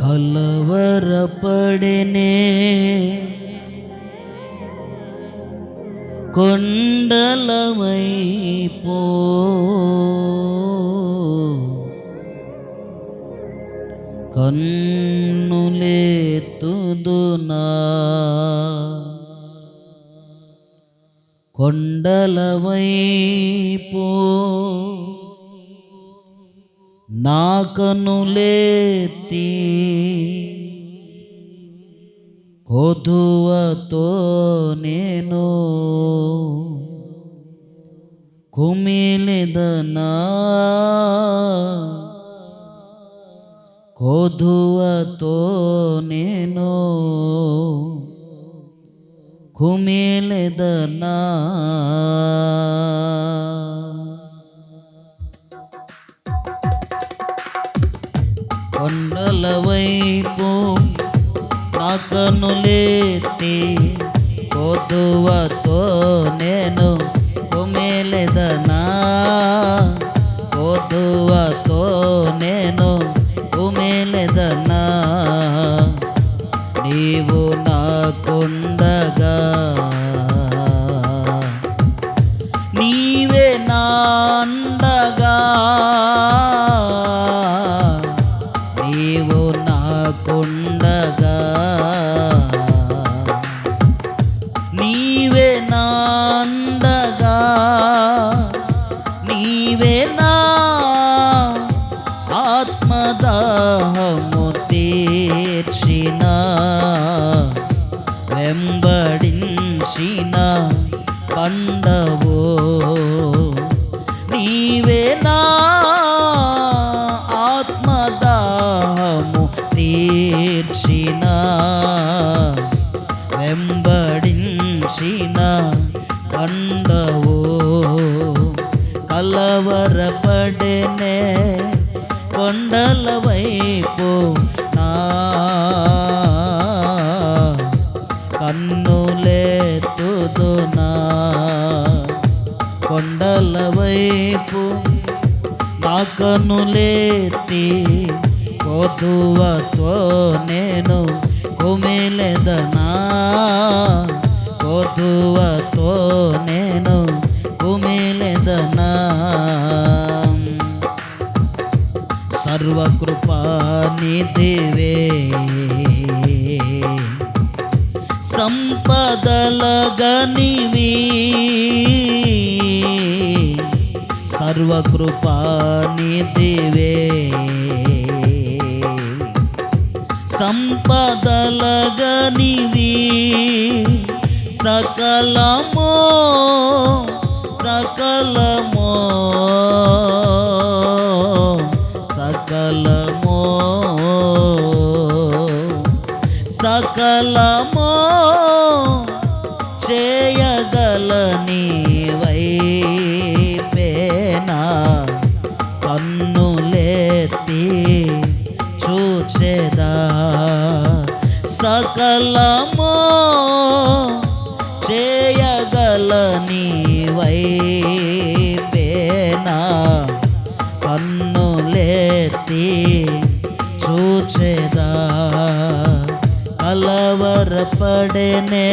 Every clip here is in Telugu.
కలవరపడినే కొండలమైపో కన్నులేతుదునా. కొండలవైపు నా కనులేతి కొదువతో నేను కుమిలిదనా కొదువతో నేను కుమిలిదనా వైపు నా కనులేతి కొదువతో నేను కుమిలిదనా కొదువతో నేను కుమిలిదనా నీవు నాకుండగా నీవే నా తీర్చిన వెంబడించిన పండవో నీవేనా ఆత్మదాహము తీర్చిన వెంబడించిన పండవో కలవరపడనే కొండలవ వైపు నా కనులేతి కొదువతో నేను కుమిలెదనా? కొదువతో నేను కుమిలెదనా? సర్వకృపానిధివే సంపదల గనివీ సర్వకృపానిధివే సంపదల గనివి సకలమో సకలమో సకలమో సకలమో చేయగలని సకలమో చేయగలని వైపేనా? కన్నులెత్తి చూచెదా? కలవరపడనే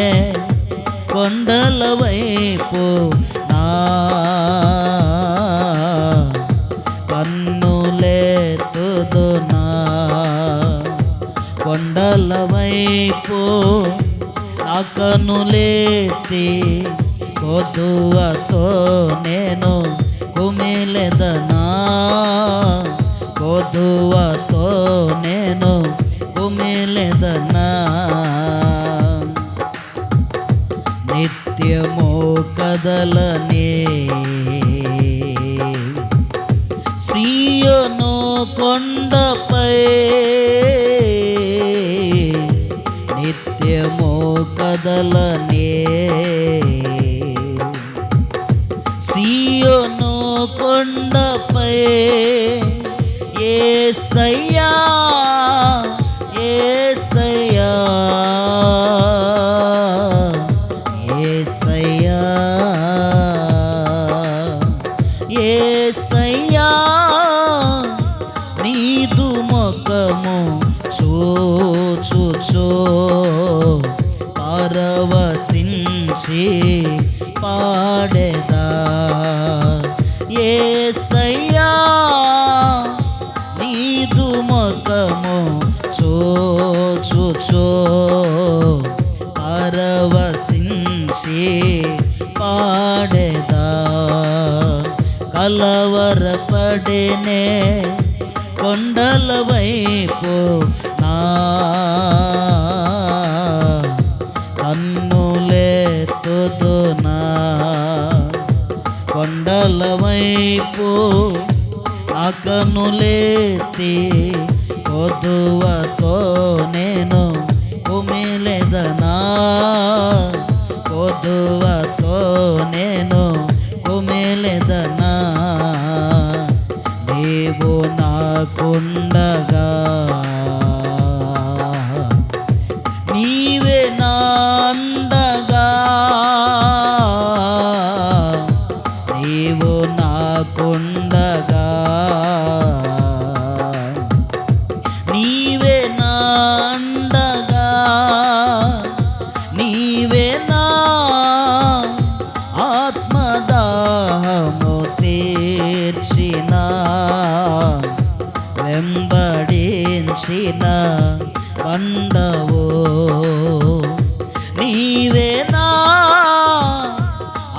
కొండల వైపు నా? కన్నులెత్తుదునా కొండల పో నా కనులేతి కొద్దువతో నేను కుమిలెదనా? కొద్దువతో నేను కుమిలెదనా? నిత్యము కదలనే సియోను కొండపై ఏ సై పరవశించి పాడెదా? ఏసయ్యా నీదు ముఖము చూచుచో. పరవశించి పాడెదా? కలవరపడినే కొండల వైపు వైపు నా కన్నులెత్తి కొదువతో నేను కుమిలేదనా? కొదువతో నేను కుమిలేదనా? నీవు నాకుండా తీర్చిన వెంబడించిన పండవు. నీవేనా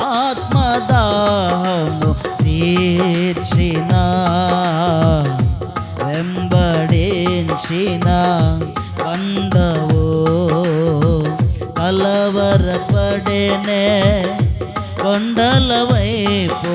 ఆత్మదాహము తీర్చిన వెంబడించిన పండవు. కలవరపడేనే కొండల వైపు